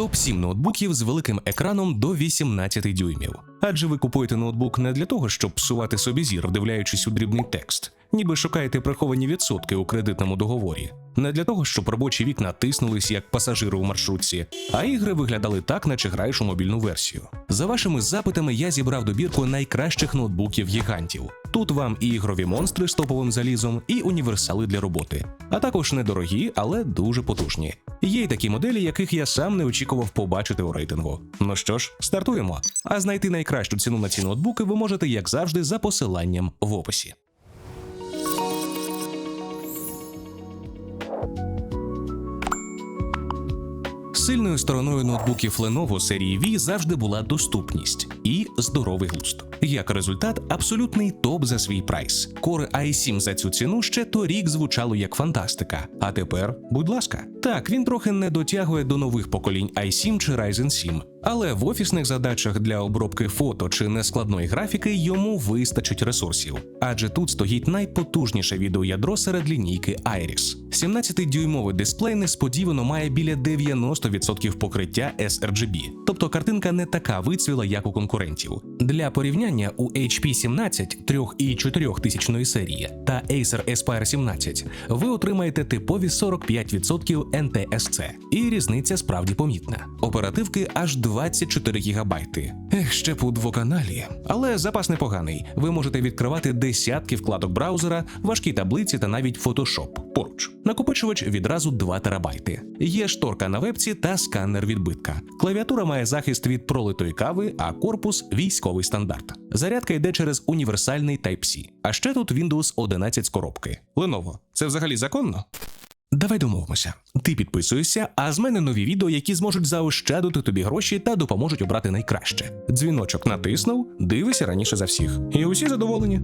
Топ 7 ноутбуків з великим екраном до 18 дюймів. Адже ви купуєте ноутбук не для того, щоб псувати собі зір, вдивляючись у дрібний текст, ніби шукаєте приховані відсотки у кредитному договорі. Не для того, щоб робочі вікна тиснулись як пасажири у маршрутці, а ігри виглядали так, наче граєш у мобільну версію. За вашими запитами я зібрав добірку найкращих ноутбуків гігантів. Тут вам і ігрові монстри з топовим залізом, і універсали для роботи, а також недорогі, але дуже потужні. Є й такі моделі, яких я сам не очікував побачити у рейтингу. Ну що ж, стартуємо. А знайти найкращу ціну на ці ноутбуки ви можете, як завжди, за посиланням в описі. Сильною стороною ноутбуків Lenovo серії V завжди була доступність і здоровий глузд. Як результат, абсолютний топ за свій прайс. Core i7 за цю ціну ще торік звучало як фантастика. А тепер, будь ласка, так він трохи не дотягує до нових поколінь i7 чи Ryzen 7, але в офісних задачах для обробки фото чи нескладної графіки йому вистачить ресурсів, адже тут стоїть найпотужніше відеоядро серед лінійки Iris. 17-дюймовий дисплей несподівано має біля 90% покриття sRGB, тобто картинка не така вицвіла, як у конкурентів. Для порівняння у HP 17 3 і 4 тисячної серії та Acer Aspire 17 ви отримаєте типові 45% NTSC, і різниця справді помітна. Оперативки аж 24 ГБ. Ех, ще у двоканалі. Але запас непоганий. Ви можете відкривати десятки вкладок браузера, важкі таблиці та навіть Photoshop поруч. Накопичувач відразу 2 терабайти. Є шторка на вебці та сканер відбитка. Клавіатура має захист від пролитої кави, а корпус військовий стандарт. Зарядка йде через універсальний Type-C. А ще тут Windows 11 з коробки. Lenovo, це взагалі законно? Давай домовимося. Ти підписуєшся, а з мене нові відео, які зможуть заощадити тобі гроші та допоможуть обрати найкраще. Дзвіночок натиснув, дивися раніше за всіх. І усі задоволені.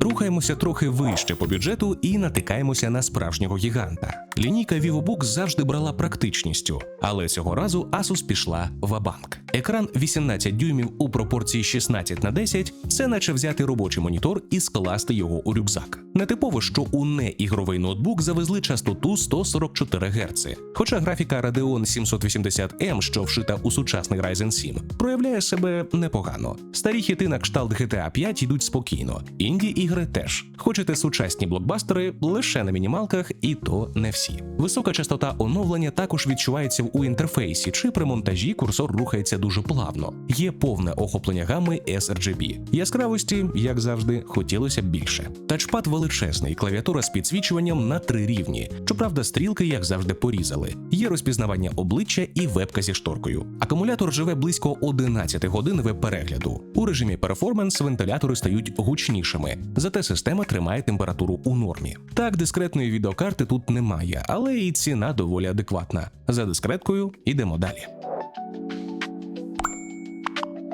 Рухаємося трохи вище по бюджету і натикаємося на справжнього гіганта. Лінійка VivoBook завжди брала практичністю, але цього разу Asus пішла в абанк. Екран 18 дюймів у пропорції 16 на 10 – це наче взяти робочий монітор і скласти його у рюкзак. Нетипово, що у неігровий ноутбук завезли частоту 144 Гц. Хоча графіка Radeon 780M, що вшита у сучасний Ryzen 7, проявляє себе непогано. Старі хіти на кшталт GTA 5 йдуть спокійно. Інді ігри теж. Хочете сучасні блокбастери лише на мінімалках, і то не всі. Висока частота оновлення також відчувається у інтерфейсі, чи при монтажі курсор рухається дуже плавно. Є повне охоплення гами sRGB. Яскравості, як завжди, хотілося б більше. Тачпад величезний, клавіатура з підсвічуванням на три рівні. Щоправда, стрілки, як завжди, порізали. Є розпізнавання обличчя і вебка зі шторкою. Акумулятор живе близько 11 годин веб-перегляду. У режимі перформанс вентилятори стають гучнішими, зате система тримає температуру у нормі. Так, дискретної відеокарти тут немає, але і ціна доволі адекватна. За дискреткою йдемо далі.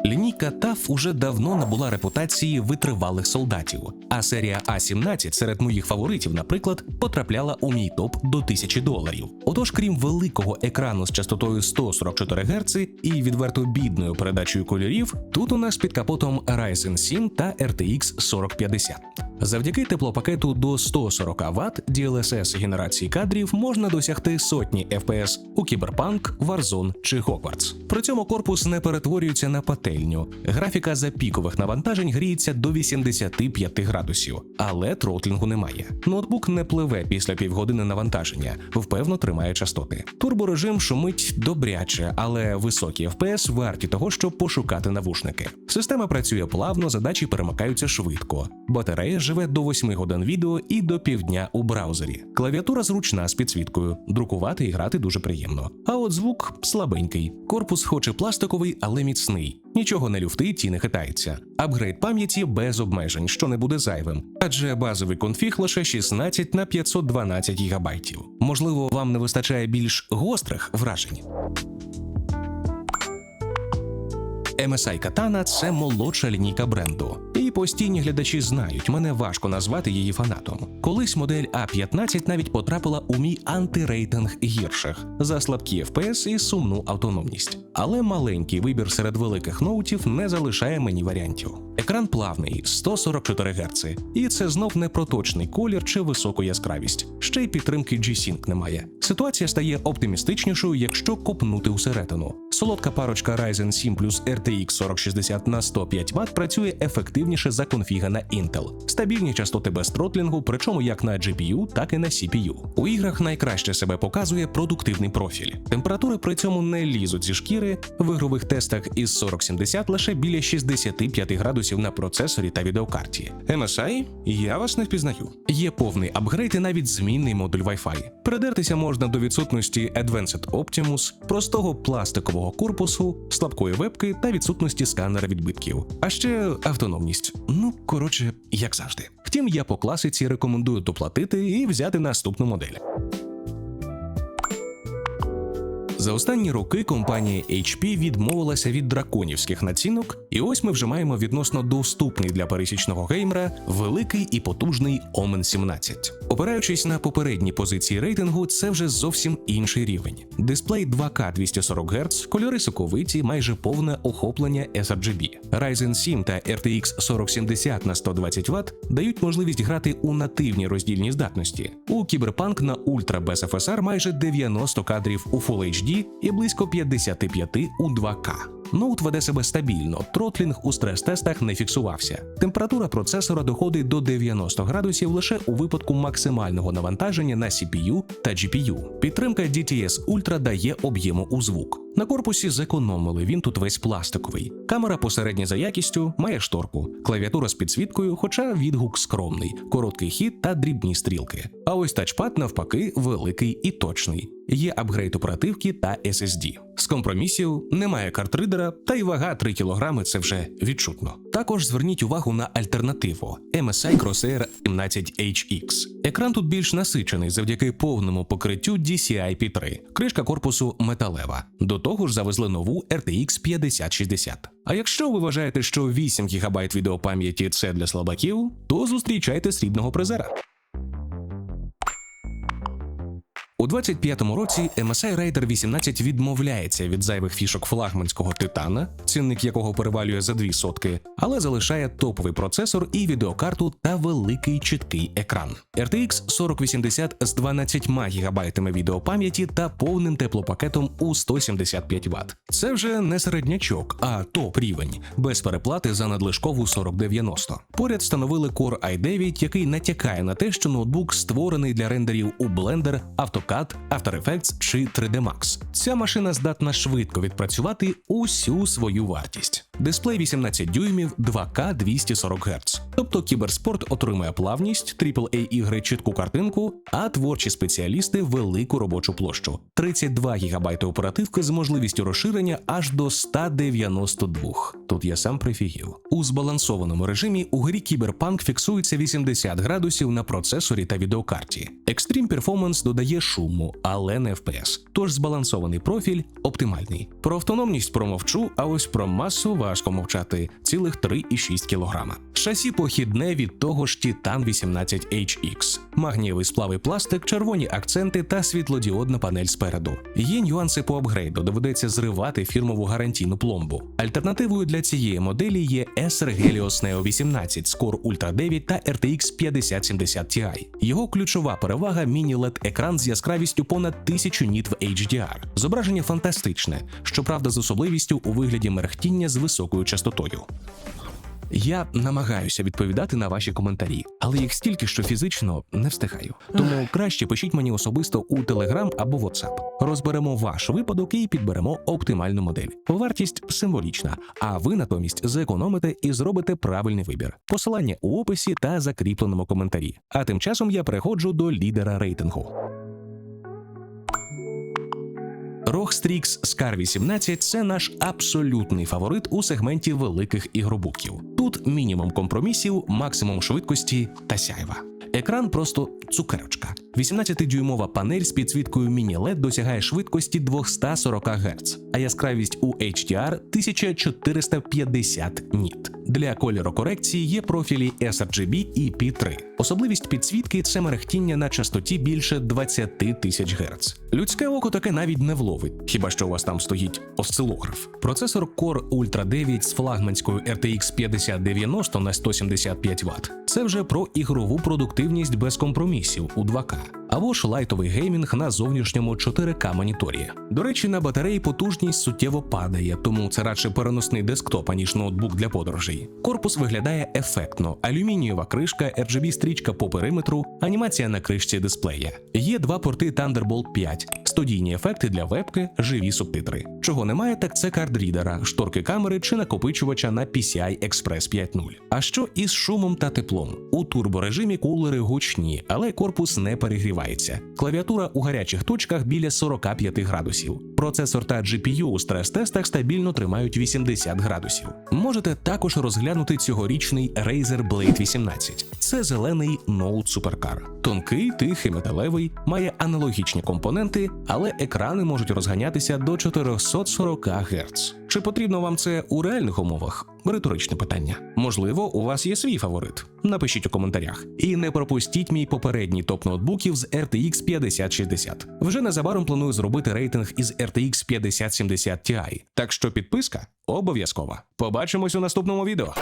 Лінійка TAF уже давно набула репутації витривалих солдатів, а серія А17 серед моїх фаворитів, наприклад, потрапляла у мій топ до 1000 доларів. Отож, крім великого екрану з частотою 144 Гц і відверто бідною передачею кольорів, тут у нас під капотом Ryzen 7 та RTX 4050. Завдяки теплопакету до 140 Вт DLSS генерації кадрів можна досягти сотні FPS у Cyberpunk, Warzone чи Hogwarts. При цьому корпус не перетворюється на пательню. Графіка за пікових навантажень гріється до 85 градусів, але тротлінгу немає. Ноутбук не пливе після півгодини навантаження, впевно тримає частоти. Турборежим шумить добряче, але високі FPS варті того, щоб пошукати навушники. Система працює плавно, задачі перемикаються швидко. Батарея живе до 8 годин відео і до півдня у браузері. Клавіатура зручна з підсвіткою, друкувати і грати дуже приємно. А от звук слабенький. Корпус хоч і пластиковий, але міцний. Нічого не люфтить і не хитається. Апгрейд пам'яті без обмежень, що не буде зайвим, адже базовий конфіг лише 16 на 512 ГБ. Можливо, вам не вистачає більш гострих вражень. MSI Katana – це молодша лінійка бренду. І постійні глядачі знають, мене важко назвати її фанатом. Колись модель А15 навіть потрапила у мій антирейтинг гірших за слабкі FPS і сумну автономність. Але маленький вибір серед великих ноутів не залишає мені варіантів. Екран плавний 144 Гц, і це знов не проточний колір чи високу яскравість. Ще й підтримки G-Sync немає. Ситуація стає оптимістичнішою, якщо копнути усередину. Солодка парочка Ryzen 7 плюс RTX 4060 на 105 Вт працює ефективніше за конфіга на Intel. Стабільні частоти без тротлінгу, причому як на GPU, так і на CPU. У іграх найкраще себе показує продуктивний профіль. Температури при цьому не лізуть зі шкіри. В ігрових тестах із 4070 лише біля 65 градусів на процесорі та відеокарті. MSI? Я вас не впізнаю. Є повний апгрейд і навіть змінний модуль Wi-Fi. Придертися можна до відсутності Advanced Optimus, простого пластикового корпусу, слабкої вебки та відсутності сканера відбитків. А ще автономність. Ну, коротше, як завжди. Втім, я по класиці рекомендую доплатити і взяти наступну модель. За останні роки компанія HP відмовилася від драконівських націнок, і ось ми вже маємо відносно доступний для пересічного геймера великий і потужний Omen 17. Опираючись на попередні позиції рейтингу, це вже зовсім інший рівень. Дисплей 2К 240 Гц, кольори соковиті, майже повне охоплення sRGB. Ryzen 7 та RTX 4070 на 120 Вт дають можливість грати у нативній роздільній здатності. У Cyberpunk на Ultra без FSR майже 90 кадрів у Full HD і близько 55 у 2К. Ноут веде себе стабільно, тротлінг у стрес-тестах не фіксувався. Температура процесора доходить до 90 градусів лише у випадку максимального навантаження на CPU та GPU. Підтримка DTS Ultra дає об'єму у звук. На корпусі зекономили, він тут весь пластиковий. Камера посередня за якістю, має шторку, клавіатура з підсвіткою, хоча відгук скромний, короткий хід та дрібні стрілки. А ось тачпад навпаки великий і точний. Є апгрейд оперативки та SSD. З компромісів немає картридера, та й вага 3 кг це вже відчутно. Також зверніть увагу на альтернативу MSI Crosshair 17HX. Екран тут більш насичений завдяки повному покриттю DCI-P3. Кришка корпусу металева. До того ж завезли нову RTX 5060. А якщо ви вважаєте, що 8 ГБ відеопам'яті це для слабаків, то зустрічайте срібного призера. У 25-му році MSI Raider 18 відмовляється від зайвих фішок флагманського титана, цінник якого перевалює за дві сотки, але залишає топовий процесор і відеокарту та великий чіткий екран. RTX 4080 з 12 ГБ відеопам'яті та повним теплопакетом у 175 Вт. Це вже не середнячок, а топ рівень, без переплати за надлишкову 4090. Поряд встановили Core i9, який натякає на те, що ноутбук створений для рендерів у Blender, AutoCAD, After Effects чи 3D Max. Ця машина здатна швидко відпрацювати усю свою вартість. Дисплей 18 дюймів 2К 240 Гц. Тобто кіберспорт отримує плавність, AAA ігри чітку картинку, а творчі спеціалісти велику робочу площу. 32 ГБ оперативки з можливістю розширення аж до 192. Тут я сам прифігів. У збалансованому режимі у грі Cyberpunk фіксується 80 градусів на процесорі та відеокарті. Extreme Performance додає шуму, але не FPS. Тож збалансований профіль оптимальний. Про автономність промовчу, а ось про масу важко мовчати цілих 3,6 кг. Шасі похідне від того ж Titan 18HX. Магнієвий сплавий пластик, червоні акценти та світлодіодна панель спереду. Є нюанси по апгрейду, доведеться зривати фірмову гарантійну пломбу. Альтернативою для цієї моделі є Acer Helios Neo 18 з Core Ultra 9 та RTX 5070 Ti. Його ключова перевага міні led екран з яскравістю понад 1000 ніт в HDR. Зображення фантастичне, щоправда, з особливістю у вигляді мерехтіння з високою частотою. Я намагаюся відповідати на ваші коментарі, але їх стільки, що фізично не встигаю. Тому краще пишіть мені особисто у Telegram або WhatsApp. Розберемо ваш випадок і підберемо оптимальну модель. Вартість символічна, а ви натомість зекономите і зробите правильний вибір. Посилання у описі та закріпленому коментарі. А тим часом я переходжу до лідера рейтингу. ROG Strix Scar 18 це наш абсолютний фаворит у сегменті великих ігробуків. Тут мінімум компромісів, максимум швидкості та сяйва. Екран просто цукерочка. 18-дюймова панель з підсвіткою міні-LED досягає швидкості 240 Гц, а яскравість у HDR 1450 ніт. Для кольорокорекції є профілі sRGB і P3. Особливість підсвітки це мерехтіння на частоті більше 20 тисяч Гц. Людське око таке навіть не вловить, хіба що у вас там стоїть осцилограф. Процесор Core Ultra 9 з флагманською RTX 5090 на 175 Вт. Це вже про ігрову продуктивність без компромісів у 2К. Або ж лайтовий геймінг на зовнішньому 4К моніторі. До речі, на батареї потужність суттєво падає, тому це радше переносний десктоп, аніж ноутбук для подорожей. Корпус виглядає ефектно: алюмінієва кришка, RGB стрічка по периметру, анімація на кришці дисплея. Є два порти Thunderbolt 5, студійні ефекти для вебки, живі субтитри. Чого немає, так це кардрідера, шторки камери чи накопичувача на PCI Express 5.0. А що із шумом та теплом? У турборежимі кулери гучні, але корпус не перегрівається. Клавіатура у гарячих точках біля 45 градусів. Процесор та GPU у стрес-тестах стабільно тримають 80 градусів. Можете також розглянути цьогорічний Razer Blade 18. Це зелений ноут суперкар. Тонкий, тихий, металевий, має аналогічні компоненти, але екрани можуть розганятися до 440 Гц. Чи потрібно вам це у реальних умовах? Риторичне питання. Можливо, у вас є свій фаворит. Напишіть у коментарях. І не пропустіть мій попередній топ ноутбуків з RTX 5060. Вже незабаром планую зробити рейтинг із RTX 5070 Ti. Так що підписка обов'язкова. Побачимось у наступному відео.